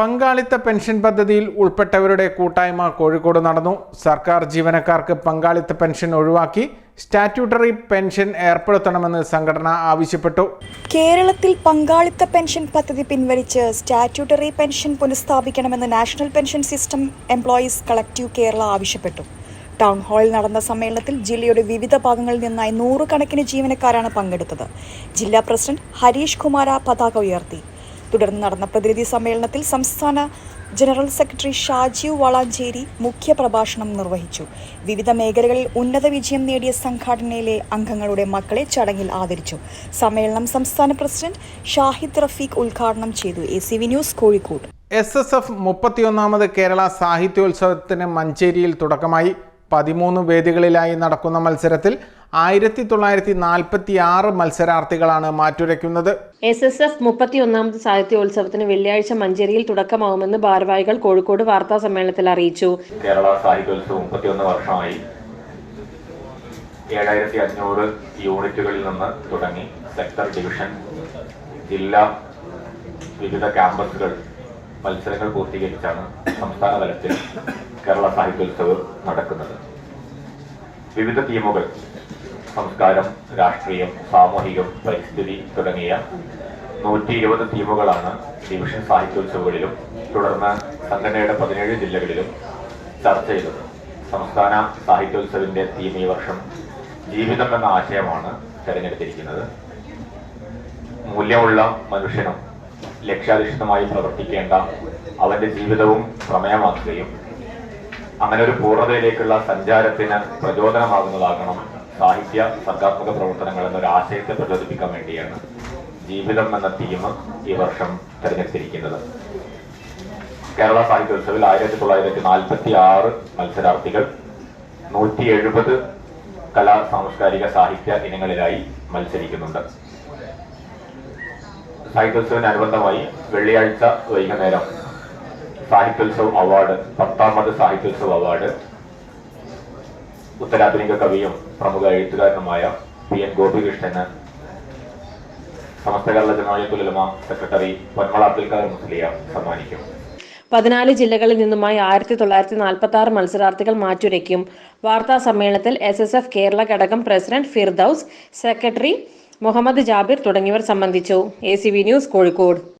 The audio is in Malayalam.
പങ്കാളിത്ത പെൻഷൻ പദ്ധതിയിൽ ഉൾപ്പെട്ടവരുടെ കൂട്ടായ്മ കോഴിക്കോട് നടന്നു. സർക്കാർ ജീവനക്കാർക്ക് പങ്കാളിത്ത പെൻഷൻ ഒഴിവാക്കി സ്റ്റാറ്റ്യൂട്ടറി പെൻഷൻ ഏർപ്പെടുത്തണമെന്ന് സംഘടന ആവശ്യപ്പെട്ടു. കേരളത്തിൽ പങ്കാളിത്ത പെൻഷൻ പദ്ധതി പിൻവലിച്ച് statutory pension പുനഃസ്ഥാപിക്കണമെന്ന് national pension system employees collective Kerala ആവശ്യപ്പെട്ടു. ടൗൺ ഹാളിൽ നടന്ന സമ്മേളനത്തിൽ ജില്ലയുടെ വിവിധ ഭാഗങ്ങളിൽ നിന്നായി നൂറുകണക്കിന് ജീവനക്കാരാണ് പങ്കെടുത്തത്. ജില്ലാ പ്രസിഡന്റ് ഹരീഷ് കുമാര പതാക ഉയർത്തി. തുടർന്ന് നടന്ന പ്രതിനിധി സമ്മേളനത്തിൽ സംസ്ഥാന ജനറൽ സെക്രട്ടറി ഷാജീവ് വളാഞ്ചേരി മുഖ്യപ്രഭാഷണം നിർവഹിച്ചു. വിവിധ മേഖലകളിൽ ഉന്നത വിജയം നേടിയ സംഘടനയിലെ അംഗങ്ങളുടെ മക്കളെ ചടങ്ങിൽ ആദരിച്ചു. സമ്മേളനം സംസ്ഥാന പ്രസിഡന്റ് ഷാഹിദ് റഫീഖ് ഉദ്ഘാടനം ചെയ്തു. A C V news Kozhikode. S S F മുപ്പത്തിയൊന്നാമത് Kerala സാഹിത്യോത്സവത്തിന് മഞ്ചേരിയിൽ തുടക്കമായി. പതിമൂന്ന് വേദികളിലായി നടക്കുന്ന മത്സരത്തിൽ ആയിരത്തി തൊള്ളായിരത്തി നാൽപ്പത്തി ആറ് മത്സരാർത്ഥികളാണ് മാറ്റുരയ്ക്കുന്നത്. എസ് എസ് എഫ് മുപ്പത്തിയൊന്നാമത് സാഹിത്യോത്സവത്തിന് വെള്ളിയാഴ്ച മഞ്ചേരിയിൽ തുടക്കമാവുമെന്ന് ഭാരവാഹികൾ കോഴിക്കോട് വാർത്താ സമ്മേളനത്തിൽ അറിയിച്ചു. കേരള സാഹിത്യോത്സവം മുപ്പത്തിയൊന്ന് വർഷമായി ഏഴായിരത്തി അഞ്ഞൂറ് യൂണിറ്റുകളിൽ നിന്ന് തുടങ്ങി സെക്ടർ ഡിവിഷൻ ജില്ലാ വിവിധ ക്യാമ്പസുകൾ മത്സരങ്ങൾ പൂർത്തീകരിച്ചാണ് സംസ്ഥാന തലത്തിൽ കേരള സാഹിത്യോത്സവം നടക്കുന്നത്. വിവിധ തീമുകൾ സംസ്കാരം രാഷ്ട്രീയം സാമൂഹികം പരിസ്ഥിതി തുടങ്ങിയ നൂറ്റി ഇരുപത് തീമുകളാണ് ഡിവിഷൻ സാഹിത്യോത്സവങ്ങളിലും തുടർന്ന് സംഘടനയുടെ പതിനേഴ് ജില്ലകളിലും ചർച്ച ചെയ്തത്. സംസ്ഥാന സാഹിത്യോത്സവിന്റെ തീം ഈ വർഷം ജീവിതം എന്ന ആശയമാണ് തെരഞ്ഞെടുത്തിരിക്കുന്നത്. മൂല്യമുള്ള മനുഷ്യനും ലക്ഷ്യാധിഷ്ഠിതമായി പ്രവർത്തിക്കേണ്ട അവന്റെ ജീവിതവും പ്രമേയമാക്കുകയും അങ്ങനെ ഒരു പൂർണതയിലേക്കുള്ള സഞ്ചാരത്തിന് പ്രചോദനമാകുന്നതാകണം സാഹിത്യ സർഗാത്മക പ്രവർത്തനങ്ങൾ എന്നൊരു ആശയത്തെ പ്രചോദിപ്പിക്കാൻ വേണ്ടിയാണ് ജീവിതം എന്ന തീം ഈ വർഷം തിരഞ്ഞെടുത്തിരിക്കുന്നത്. കേരള സാഹിത്യോത്സവിൽ ആയിരത്തി തൊള്ളായിരത്തി നാൽപ്പത്തി ആറ് മത്സരാർത്ഥികൾ നൂറ്റി എഴുപത് കലാ സാംസ്കാരിക സാഹിത്യ ഇനങ്ങളിലായി മത്സരിക്കുന്നുണ്ട്. സാഹിത്യോത്സവിന് അനുബന്ധമായി വെള്ളിയാഴ്ച വൈകുന്നേരം സാഹിത്യോത്സവ് അവാർഡ് പത്താമത് സാഹിത്യോത്സവ് അവാർഡ് ഉത്തരാധുനിക കവിയും പ്രമുഖ എഴുത്തുകാരനുമായ പി എൻ ഗോപികൃഷ്ണന് സമസ്ത കേരള ജനായത്തുലമ സെക്രട്ടറി പൊന്മള അബ്ദുൽ ഖാദർ മുസ്ലിയ സമ്മാനിക്കും. പതിനാല് ജില്ലകളിൽ നിന്നുമായി ആയിരത്തി തൊള്ളായിരത്തി നാൽപ്പത്തി ആറ് മത്സരാർത്ഥികൾ മാറ്റുരയ്ക്കും. വാർത്താ സമ്മേളനത്തിൽ എസ് എസ് എഫ് കേരള ഘടകം പ്രസിഡന്റ് ഫിർദൌസ് സെക്രട്ടറി മുഹമ്മദ് ജാബിർ തുടങ്ങിയവർ സംബന്ധിച്ചു. A C V news Kozhikode.